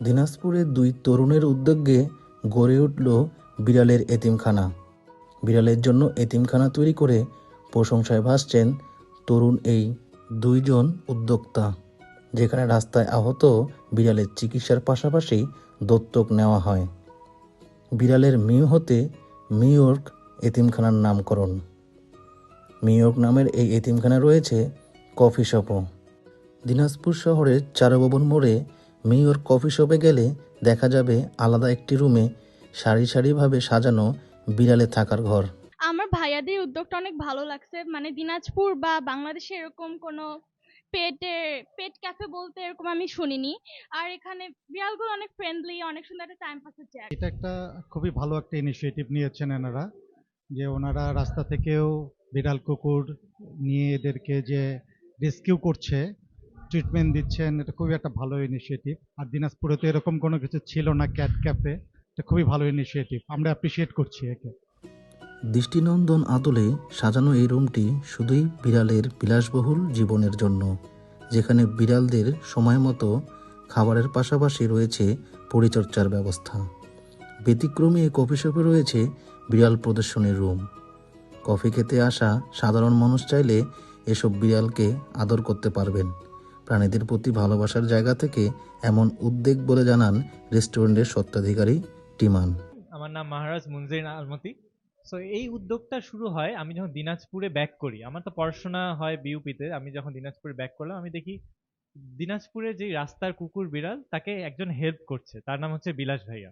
দিনাজপুরে দুই তরুণের উদ্যোগে গড়ে উঠল বিড়ালের এতিমখানা। বিড়ালের জন্য এতিমখানা তৈরি করে প্রশংসায় ভাসছেন তরুণ এই দুইজন উদ্যোক্তা, যেখানে রাস্তায় আহত বিড়ালের চিকিৎসার পাশাপাশি দত্তক নেওয়া হয়। বিড়ালের মিউ হতে মিউর্ক এতিমখানার নামকরণ। মিউর্ক নামের এই এতিমখানা রয়েছে কফি শপও। দিনাজপুর শহরের চারভবন মোড়ে মেয়র কফি শপে গেলে দেখা যাবে আলাদা একটি রুমে সারি সারিভাবে সাজানো বিড়ালে থাকার ঘর। আমার ভাইয়াদের উদ্যোগটা অনেক ভালো লাগছে। মানে দিনাজপুর বা বাংলাদেশে এরকম কোনো পেটে পেট ক্যাফে বলতে এরকম আমি শুনিনি। আর এখানে বিড়ালগুলো অনেক ফ্রেন্ডলি অনেক সুন্দর একটা টাইম পাস হচ্ছে। এটা একটা খুবই ভালো একটা ইনিশিয়েটিভ নিয়েছেন এনারা যে ওনারা রাস্তা থেকেও বিড়াল কুকুর নিয়ে এদেরকে যে রেস্কিউ করছে ট্রিটমেন্ট দিচ্ছেন, এটা খুবই একটা ভালো ইনিশিয়েটিভ আর দিনাজপুরে তো এরকম কোনো কিছু ছিল না ক্যাট ক্যাফে এটা খুবই ভালো ইনিশিয়েটিভ আমরা অ্যাপ্রিসিয়েট করছি একে। দৃষ্টিনন্দন আদলে সাজানো এই রুমটি শুধুই বিড়ালের বিলাসবহুল জীবনের জন্য, যেখানে বিড়ালদের সময় মতো খাবারের পাশাপাশি রয়েছে পরিচর্যার ব্যবস্থা। ব্যতিক্রমী এই কফি শপে রয়েছে বিড়াল প্রদর্শনীর রুম কফি খেতে আসা সাধারণ মানুষ চাইলে এসব বিড়ালকে আদর করতে পারবেন। প্রাণীদের প্রতি ভালোবাসার জায়গা থেকে এমন উদ্বেগ বলে জানান রেস্টুরেন্টের স্বত্বাধিকারী টিমান। আমার নাম মহারাজ মুনজির আলমতি। সো এই উদ্যোগটা শুরু হয় আমি যখন দিনাজপুরে ব্যাক করি। আমার তো পড়াশোনা হয় বিউপিতে আমি যখন দিনাজপুরে ব্যাক করলাম, আমি দেখি দিনাজপুরে যে রাস্তার কুকুর বিড়াল, তাকে একজন হেল্প করছে। তার নাম হচ্ছে বিলাস ভাইয়া।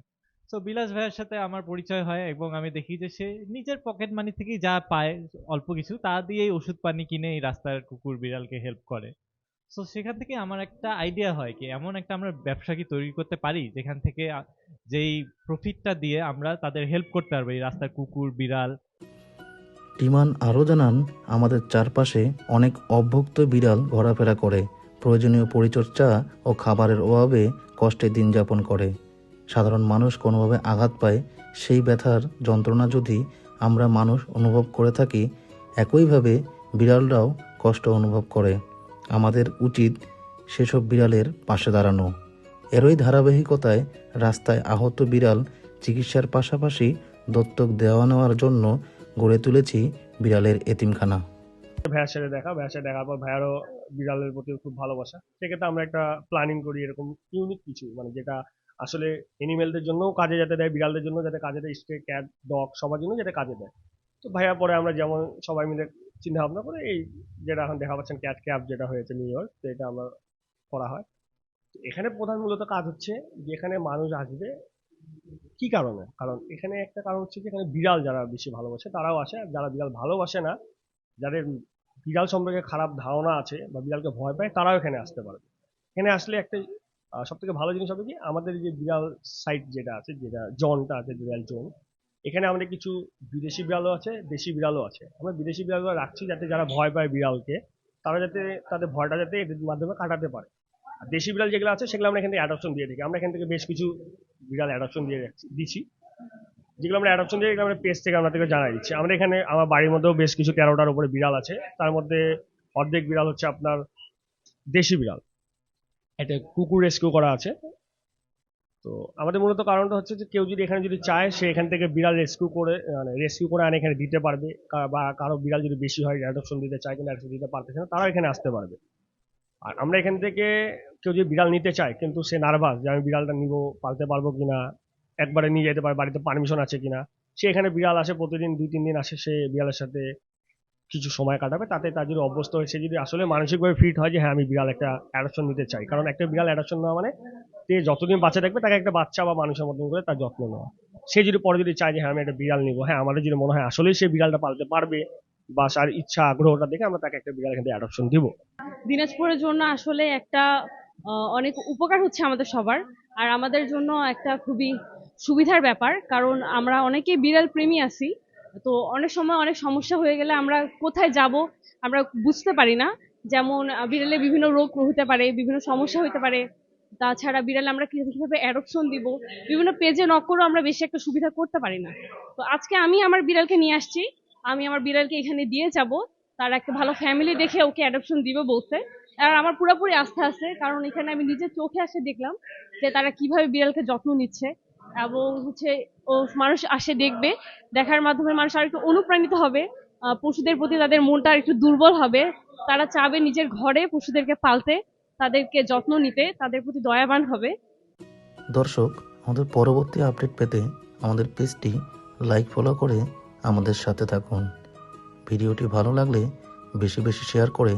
সো বিলাস ভাইয়ার সাথে আমার পরিচয় হয় এবং আমি দেখি যে সে নিজের পকেট মানি থেকেই যা পায় অল্প কিছু, তা দিয়েই ওষুধ পানি কিনে এই রাস্তার কুকুর বিড়ালকে হেল্প করে। সো সেখান থেকে আমার একটা আইডিয়া হয় কি, এমন একটা আমরা ব্যবসা কি তৈরি করতে পারি? যেখান থেকে যেই প্রফিটটা দিয়ে আমরা তাদের হেল্প করতে পারব, এই রাস্তার কুকুর, বিড়াল। টিমান আরও জানান, আমাদের চারপাশে অনেক অভুক্ত বিড়াল ঘোরাফেরা করে, প্রয়োজনীয় পরিচর্যা ও খাবারের অভাবে কষ্টে দিন যাপন করে। সাধারণ মানুষ কোনোভাবে আঘাত পায়, সেই ব্যথার যন্ত্রণা যদি আমরা মানুষ অনুভব করে থাকি, একইভাবে বিড়ালরাও কষ্ট অনুভব করে। আমাদের উচিত সেসব বিড়ালের পাশে দাঁড়ানো। এরই ধারাবাহিকতায় রাস্তায় আহত বিড়াল চিকিৎসার পাশাপাশি দত্তক দেওয়া নেওয়ার জন্য গড়ে তুলেছি বিড়ালের এতিমখানা। ভাইয়ার সাথে দেখা, ভাইয়ার সাথে দেখার পর ভাইয়ারও বিড়ালের প্রতি খুব ভালোবাসা। সেক্ষেত্রে আমরা একটা প্ল্যানিং করি এরকম ইউনিক কিছু মানে যেটা আসলে এনিমেলদের জন্যও কাজে যাতে দেয়, বিড়ালদের জন্য যাতে কাজে দেয় স্টে ক্যাট ডগ সবার জন্য যাতে কাজে দেয়। তো ভাইয়া পরে আমরা যেমন সবাই মিলে চিন্তা ভাবনা করে এই যেটা এখন দেখা পাচ্ছেন ক্যাট ক্যাপ যেটা হয়েছে নিউ ইয়র্ক তো এটা আমরা করা হয়। এখানে প্রধান মূলত কাজ হচ্ছে যে এখানে মানুষ আসবে কি কারণে? কারণ এখানে একটা কারণ হচ্ছে যে এখানে বিড়াল যারা বেশি ভালোবাসে তারাও আসে, আর যারা বিড়াল ভালোবাসে না, যাদের বিড়াল সম্পর্কে খারাপ ধারণা আছে বা বিড়ালকে ভয় পায়, তারাও এখানে আসতে পারবে এখানে আসলে একটা সব থেকে ভালো জিনিস হবে কি, আমাদের যে বিড়াল সাইট যেটা আছে, যেটা জনটা আছে, বিড়াল জোন এখানে আমাদের কিছু বিদেশি বিড়ালও আছে, দেশি বিড়ালও আছে। আমরা বিদেশি বিড়ালগুলো রাখছি যাতে যারা ভয় পায় বিড়ালকে, তারা যাতে তাদের ভয়টা যাতে এদের মাধ্যমে কাটাতে পারে। আর দেশি বিড়াল যেগুলো আছে, সেগুলো আমরা এখান থেকে অ্যাডপশন দিয়ে থাকি আমরা এখান থেকে বেশ কিছু বিড়াল অ্যাডপশন দিয়ে রাখছি দিচ্ছি যেগুলো আমরা অ্যাডপশন দিয়ে আমরা পেজ থেকে থেকে জানাই দিচ্ছি। আমরা এখানে আমার বাড়ির মধ্যেও বেশ কিছু তেরোটার উপরে বিড়াল আছে। তার মধ্যে অর্ধেক বিড়াল হচ্ছে আপনার দেশি বিড়াল। এটা কুকুর রেস্কিউ করা আছে। তো আমাদের মূলত কারণটা হচ্ছে যে কেউ যদি এখানে যদি চায়, সে এখান থেকে বিড়াল রেস্কিউ করে মানে রেস্কিউ করে আনে, এখানে দিতে পারবে। বা কারও বিড়াল যদি বেশি হয় অ্যাডপশন দিতে চায় কিন্তু অ্যাডপশন দিতে পারতেছে না, তারাও এখানে আসতে পারবে। আর আমরা এখান থেকে কেউ যদি বিড়াল নিতে চায়, কিন্তু সে নার্ভাস যে আমি বিড়ালটা নিব, পালতে পারব কিনা, একবারে নিয়ে যেতে পারে বাড়িতে পারমিশন আছে কিনা, সে এখানে বিড়াল আসে, প্রতিদিন দুই, তিন দিন আসে, সে বিড়ালের সাথে কিছু সময় কাটাবে, তাতে তার যদি অভ্যস্ত হয়ে, সে যদি আসলে মানসিকভাবে ফিট হয় যে হ্যাঁ আমি বিড়াল একটা অ্যাডপশন নিতে চাই। কারণ একটা বিড়াল অ্যাডপশন নেওয়া মানে সে যতদিন বাচ্চা থাকবে, তাকে একটা বাচ্চা বা মানুষের মতন করে তার যত্ন নেওয়া। সে যদি পরে যদি চায় যে হ্যাঁ আমি একটা বিড়াল নিবো হ্যাঁ আমাদের যদি মনে হয় আসলেই সে বিড়ালটা পালতে পারবে বা তার ইচ্ছা, আগ্রহটা দেখে আমরা তাকে একটা বিড়াল এখান অ্যাডপশন দিব। দিনাজপুরের জন্য আসলে একটা অনেক উপকার হচ্ছে আমাদের সবার। আর আমাদের জন্য একটা খুবই সুবিধার ব্যাপার, কারণ আমরা অনেকেই বিড়াল প্রেমী আছি। তো অনেক সময় অনেক সমস্যা হয়ে গেলে আমরা কোথায় যাব আমরা বুঝতে পারি না। যেমন বিড়ালে বিভিন্ন রোগ হতে পারে, বিভিন্ন সমস্যা হতে পারে। তাছাড়া বিড়াল আমরা কীভাবে কীভাবে অ্যাডপশন দিব? বিভিন্ন পেজে নক করেও আমরা বেশি একটা সুবিধা করতে পারি না। তো আজকে আমি আমার বিড়ালকে নিয়ে আসছি। আমি আমার বিড়ালকে এখানে দিয়ে যাব। তার একটা ভালো ফ্যামিলি দেখে ওকে অ্যাডপশন দিবে বলছে। আর আমার পুরোপুরি আস্থা আছে। কারণ এখানে আমি নিজের চোখে আসে দেখলাম যে তারা কীভাবে বিড়ালকে যত্ন নিচ্ছে। এবং হচ্ছে ও মানুষ আসে দেখবে, দেখার মাধ্যমে মানুষ আর একটু অনুপ্রাণিত হবে পশুদের প্রতি তাদের মনটা একটু দুর্বল হবে, তারা চাবে নিজের ঘরে পশুদেরকে পালতে, তাদেরকে যত্ন নিতে, তাদের প্রতি দয়াবান হবে। দর্শক, আমাদের পরবর্তী আপডেট পেতে আমাদের পেজটি লাইক, ফলো করে আমাদের সাথে থাকুন। ভিডিওটি ভালো লাগলে বেশি বেশি শেয়ার করে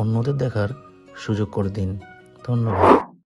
অন্যদের দেখার সুযোগ করে দিন। ধন্যবাদ।